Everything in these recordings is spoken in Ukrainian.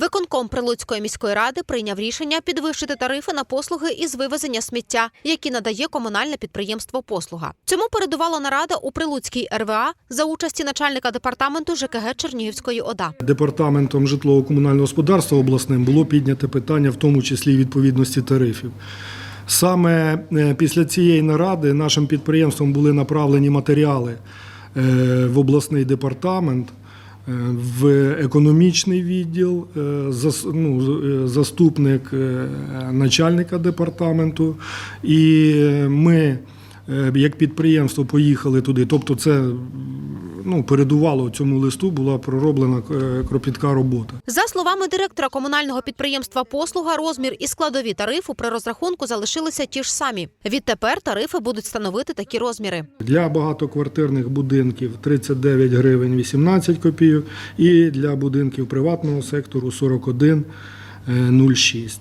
Виконком Прилуцької міської ради прийняв рішення підвищити тарифи на послуги із вивезення сміття, які надає комунальне підприємство Послуга. Цьому передувала нарада у Прилуцькій РВА за участі начальника департаменту ЖКГ Чернігівської ОДА. Департаментом житлово-комунального господарства обласним було піднято питання, в тому числі відповідності тарифів. Саме е, після цієї наради нашим підприємством були направлені матеріали е, в обласний департамент, в економічний відділ, е, ну, е, заступник е, начальника департаменту. І е, ми, е, як підприємство, поїхали туди. Тобто, це ну, передувало цьому листу, була пророблена е, кропітка робота. За словами директора комунального підприємства Послуга, розмір і складові тарифу при розрахунку залишилися ті ж самі. Відтепер тарифи будуть становити такі розміри. Для багатоквартирних будинків 39 гривень 18 копійок і для будинків приватного сектору 41,06.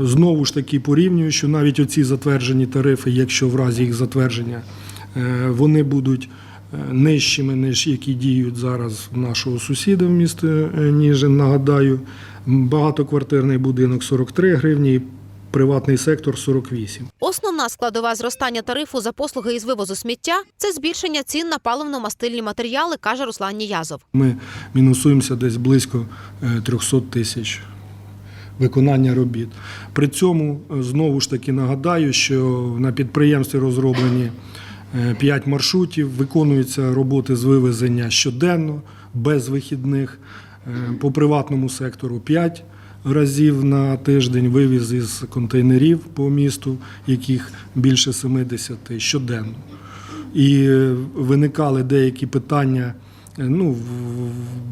Знову ж таки порівнюю, що навіть оці затверджені тарифи, якщо в разі їх затвердження, е, вони будуть е, нижчими, ніж які діють зараз в нашого сусіда в місті е, Ніжин. Нагадаю, багатоквартирний будинок 43 гривні, приватний сектор 48. Основна складова зростання тарифу за послуги із вивозу сміття це збільшення цін на паливно-мастильні матеріали, каже Руслан Ніязов. Ми мінусуємося десь близько е, 300 тисяч виконання робіт. При цьому е, знову ж таки нагадаю, що на підприємстві розроблені 5 маршрутів, виконуються роботи з вивезення щоденно, без вихідних. Е, По приватному сектору 5 разів на тиждень вивіз із контейнерів по місту, яких більше 70 щоденно. І е, виникали деякі питання е, ну,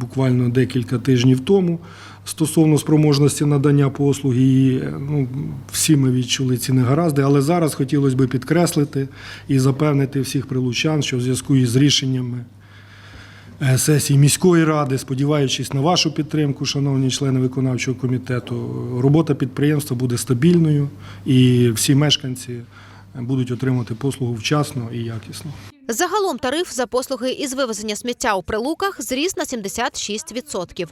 буквально декілька тижнів тому стосовно спроможності надання послуги. І, е, ну, всі ми відчули ці негаразди, але зараз хотілося б підкреслити і запевнити всіх прилучан, що в зв'язку із рішеннями е, сесії міської ради, сподіваючись на вашу підтримку, шановні члени виконавчого комітету, робота підприємства буде стабільною і всі мешканці будуть отримати послугу вчасно і якісно. Загалом тариф за послуги із вивезення сміття у прилуках зріс на 76%.